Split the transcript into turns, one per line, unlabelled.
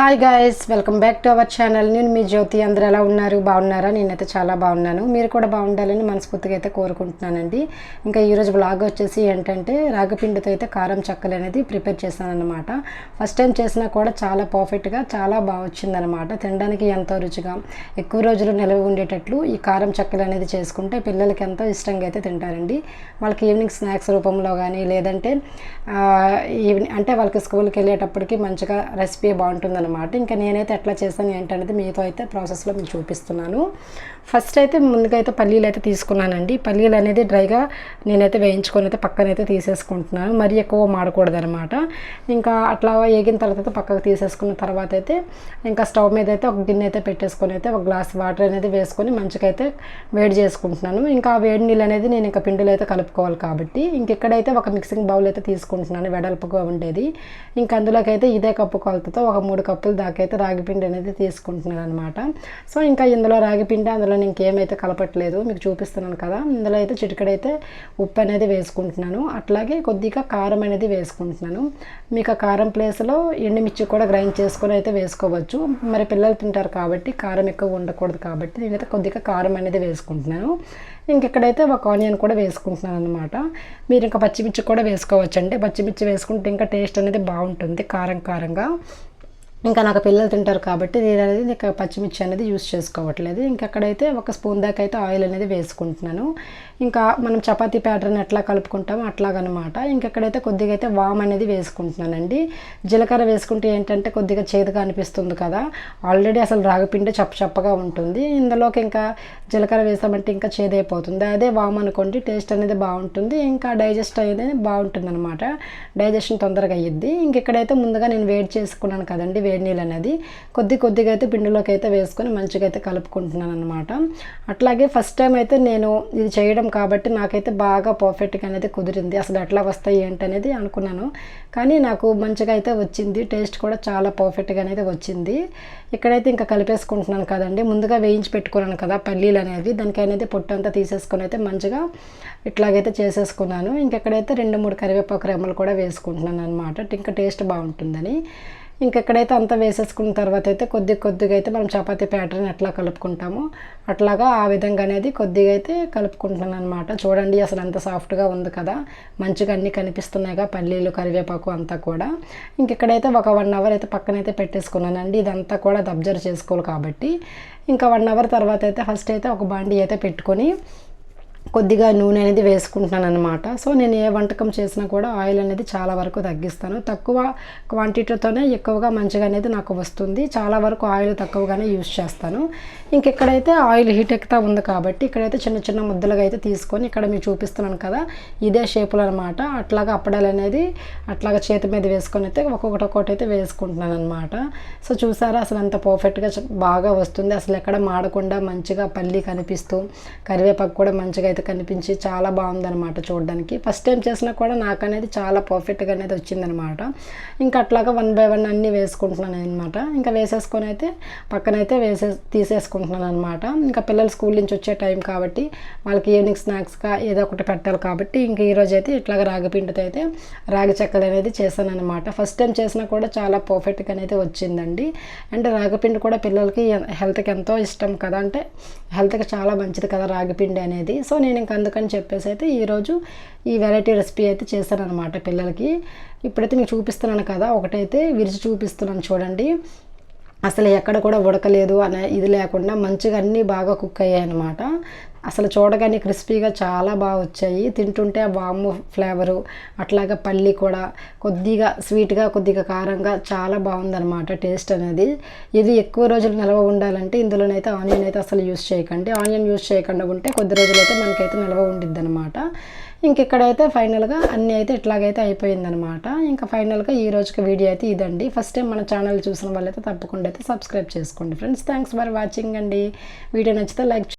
Hi guys welcome back to our channel నేను మీ జ్యోతి. అందరూ ఎలా ఉన్నారు? బాగున్నారా? నేనైతే చాలా బాగున్నాను. మీరు కూడా బాగుండాలని మనస్ఫూర్తిగా అయితే కోరుకుంటున్నానండి. ఇంకా ఈరోజు బ్లాగ్ వచ్చేసి ఏంటంటే రాగపిండితో అయితే కారం చక్కలు అనేది ప్రిపేర్ చేశాననమాట ఫస్ట్ టైం చేసినా కూడా చాలా పర్ఫెక్ట్గా చాలా బాగా వచ్చిందనమాట తినడానికి ఎంతో రుచిగా ఎక్కువ రోజులు నిల్వ ఉండేటట్లు ఈ కారం చక్కలు అనేది చేసుకుంటే పిల్లలకి ఎంతో ఇష్టంగా అయితే తింటారండి. వాళ్ళకి ఈవినింగ్ స్నాక్స్ రూపంలో కానీ లేదంటే ఈవినింగ్ అంటే వాళ్ళకి స్కూల్కి వెళ్ళేటప్పటికి మంచిగా రెసిపీ బాగుంటుందన్నమాట. ఇంకా నేనైతే ఎట్లా చేశాను ఏంటనేది మీతో అయితే ప్రాసెస్లో మీకు చూపిస్తున్నాను. ఫస్ట్ అయితే ముందుగా అయితే పల్లీలు అయితే తీసుకున్నానండి. పల్లీలు అనేది డ్రైగా నేనైతే వేయించుకొని అయితే పక్కనైతే తీసేసుకుంటున్నాను. మరీ ఎక్కువ మాడకూడదనమాట ఇంకా అట్లా వేగిన తర్వాత అయితే పక్కకు తీసేసుకున్న తర్వాత అయితే ఇంకా స్టవ్ మీద అయితే ఒక గిన్నె అయితే పెట్టేసుకొని అయితే ఒక గ్లాస్ వాటర్ అనేది వేసుకొని మంచిగా అయితే వేడి చేసుకుంటున్నాను. ఇంకా వేడి నీళ్ళు అనేది నేను ఇంకా పిండిలో అయితే కలుపుకోవాలి కాబట్టి. ఇంకెక్కడైతే ఒక మిక్సింగ్ బౌల్ అయితే తీసుకుంటున్నాను వెడల్పుగా ఉండేది. ఇంకా అందులోకైతే ఇదే కప్పు కొలతతో ఒక మూడు కప్పులు దాకైతే రాగి పిండి అనేది తీసుకుంటున్నాను అనమాట సో ఇంకా ఇందులో రాగి పిండి అందులో ఇంకేమైతే కలపట్లేదు మీకు చూపిస్తున్నాను కదా. ఇందులో అయితే చిటికడైతే ఉప్పు అనేది వేసుకుంటున్నాను. అట్లాగే కొద్దిగా కారం అనేది వేసుకుంటున్నాను. మీకు ఆ కారం ప్లేస్లో ఎండుమిర్చి కూడా గ్రైండ్ చేసుకొని అయితే వేసుకోవచ్చు. మరి పిల్లలు తింటారు కాబట్టి కారం ఎక్కువ ఉండకూడదు కాబట్టి నేనైతే కొద్దిగా కారం అనేది వేసుకుంటున్నాను. ఇంకెక్కడైతే ఒక ఆనియన్ కూడా వేసుకుంటున్నాను అనమాట మీరు ఇంకా పచ్చిమిర్చి కూడా వేసుకోవచ్చు పచ్చిమిర్చి వేసుకుంటే ఇంకా టేస్ట్ అనేది బాగుంటుంది కారం కారంగా. ఇంకా నాకు పిల్లలు తింటారు కాబట్టి నేను అనేది ఇంకా పచ్చిమిర్చి అనేది యూస్ చేసుకోవట్లేదు. ఇంకా అక్కడైతే ఒక స్పూన్ దాకా అయితే ఆయిల్ అనేది వేసుకుంటున్నాను. ఇంకా మనం చపాతీ ప్యాటర్న్ ఎట్లా కలుపుకుంటామో అట్లాగనమాట. ఇంకెక్కడైతే కొద్దిగా అయితే వామ్ అనేది వేసుకుంటున్నానండి. జీలకర్ర వేసుకుంటే ఏంటంటే కొద్దిగా చేదుగా అనిపిస్తుంది కదా. ఆల్రెడీ అసలు రాగపిండి చప్ప చప్పగా ఉంటుంది. ఇందులోకి ఇంకా జీలకర్ర వేసామంటే ఇంకా చేదైపోతుంది. అదే వామ్ అనుకోండి టేస్ట్ అనేది బాగుంటుంది. ఇంకా డైజెస్ట్ అనేది బాగుంటుంది అనమాట డైజెషన్ తొందరగా అయ్యిద్ది. ఇంకెక్కడైతే ముందుగా నేను వేడి చేసుకున్నాను కదండి వేడి నీళ్ళు అనేది కొద్ది కొద్దిగా అయితే పిండిలోకి అయితే వేసుకొని మంచిగా అయితే కలుపుకుంటున్నాను అనమాట అట్లాగే ఫస్ట్ టైం అయితే నేను ఇది చేయడం కాబట్టి నాకైతే బాగా పర్ఫెక్ట్గా అనేది కుదిరింది. అసలు ఎట్లా వస్తాయి ఏంటి అనేది అనుకున్నాను. కానీ నాకు మంచిగా అయితే వచ్చింది. టేస్ట్ కూడా చాలా పర్ఫెక్ట్గా అనేది వచ్చింది. ఇక్కడైతే ఇంకా కలిపేసుకుంటున్నాను కదండి. ముందుగా వేయించి పెట్టుకున్నాను కదా పల్లీలు అనేవి. దానికి అనేది పొట్టు అంతా తీసేసుకొని అయితే మంచిగా ఇట్లాగైతే చేసేసుకున్నాను. ఇంకెక్కడైతే రెండు మూడు కరివేపాకు రెమ్మలు కూడా వేసుకుంటున్నాను అనమాట ఇంకా టేస్ట్ బాగుంటుందని. ఇంకెక్కడైతే అంతా వేసేసుకున్న తర్వాత అయితే కొద్ది కొద్దిగా అయితే మనం చపాతీ ప్యాటర్న్ ఎట్లా కలుపుకుంటామో అట్లాగా ఆ విధంగా అనేది కొద్దిగా అయితే కలుపుకుంటున్నాను అనమాట చూడండి అసలు ఎంత సాఫ్ట్గా ఉంది కదా. మంచిగా అన్నీ కనిపిస్తున్నాయిగా పల్లీలు కరివేపాకు అంతా కూడా. ఇంకెక్కడైతే ఒక వన్ అవర్ అయితే పక్కనైతే పెట్టేసుకున్నానండి. ఇదంతా కూడా అది అబ్జర్వ్ చేసుకోవాలి కాబట్టి. ఇంకా వన్ అవర్ తర్వాత అయితే ఫస్ట్ అయితే ఒక బాండీ అయితే పెట్టుకొని కొద్దిగా నూనె అనేది వేసుకుంటున్నాను అనమాట సో నేను ఏ వంటకం చేసినా కూడా ఆయిల్ అనేది చాలా వరకు తగ్గిస్తాను. తక్కువ క్వాంటిటీతోనే ఎక్కువగా మంచిగా అనేది నాకు వస్తుంది. చాలా వరకు ఆయిల్ తక్కువగానే యూస్ చేస్తాను. ఇంకెక్కడైతే ఆయిల్ హీట్ ఎక్కుతా ఉంది కాబట్టి ఇక్కడైతే చిన్న చిన్న ముద్దలుగా అయితే తీసుకొని ఇక్కడ మీరు చూపిస్తున్నాను కదా ఇదే షేపులో అనమాట అట్లాగా అప్పడాలు అనేది అట్లాగా చేతి మీద వేసుకొని అయితే ఒక్కొక్కటి ఒక్కొక్కటి అయితే వేసుకుంటున్నాను అనమాట సో చూసారా? అసలు అంత పర్ఫెక్ట్గా బాగా వస్తుంది. అసలు ఎక్కడ మాడకుండా మంచిగా పల్లి కనిపిస్తూ కరివేపాకు కూడా మంచిగా అయితే కనిపించి చాలా బాగుందనమాట చూడడానికి. ఫస్ట్ టైం చేసినా కూడా నాకు అనేది చాలా పర్ఫెక్ట్గా అనేది వచ్చిందనమాట ఇంకా అట్లాగా వన్ బై వన్ అన్నీ వేసుకుంటున్నాను అనమాట ఇంకా వేసేసుకొని అయితే పక్కనైతే వేసే తీసేసుకుంటున్నాను అనమాట ఇంకా పిల్లలు స్కూల్ నుంచి వచ్చే టైం కాబట్టి వాళ్ళకి ఈవినింగ్ స్నాక్స్గా ఏదో ఒకటి పెట్టాలి కాబట్టి ఇంకా ఈరోజు అయితే ఇట్లాగ రాగి పిండితో అయితే రాగి చెక్కలు అనేది చేశాను అనమాట ఫస్ట్ టైం చేసినా కూడా చాలా పర్ఫెక్ట్గా అనేది వచ్చిందండి. అంటే రాగిపిండి కూడా పిల్లలకి హెల్త్కి ఎంతో ఇష్టం కదా. అంటే హెల్త్కి చాలా మంచిది కదా రాగిపిండి అనేది. సో నేను నేను ఇంక అందుకని చెప్పేసి అయితే ఈరోజు ఈ వెరైటీ రెసిపీ అయితే చేశాను అనమాట పిల్లలకి. ఇప్పుడైతే మీకు చూపిస్తున్నాను కదా ఒకటైతే విరిచి చూపిస్తున్నాను చూడండి. అసలు ఎక్కడ కూడా ఉడకలేదు అనే ఇది లేకుండా మంచిగా అన్నీ బాగా కుక్ అయ్యాయి అనమాట అసలు చూడగానే క్రిస్పీగా చాలా బాగా వచ్చాయి. తింటుంటే వాము ఫ్లేవరు అట్లాగే పల్లి కూడా కొద్దిగా స్వీట్గా కొద్దిగా కారంగా చాలా బాగుందన్నమాట టేస్ట్ అనేది. ఇది ఎక్కువ రోజులు నిల్వ ఉండాలంటే ఇందులోనైతే ఆనియన్ అయితే అసలు యూస్ చేయకండి. ఆనియన్ యూస్ చేయకుండా ఉంటే కొద్ది రోజులైతే మనకైతే నిల్వ ఉండిద్ది అనమాట ఇంకెక్కడైతే ఫైనల్గా అన్నీ అయితే ఇట్లాగైతే అయిపోయిందనమాట ఇంకా ఫైనల్గా ఈ రోజుకి వీడియో అయితే ఇదండి. ఫస్ట్ టైం మన ఛానల్ చూసిన వాళ్ళైతే తప్పకుండా అయితే సబ్స్క్రైబ్ చేసుకోండి ఫ్రెండ్స్. థ్యాంక్స్ ఫర్ వాచింగ్ అండి. వీడియో నచ్చితే లైక్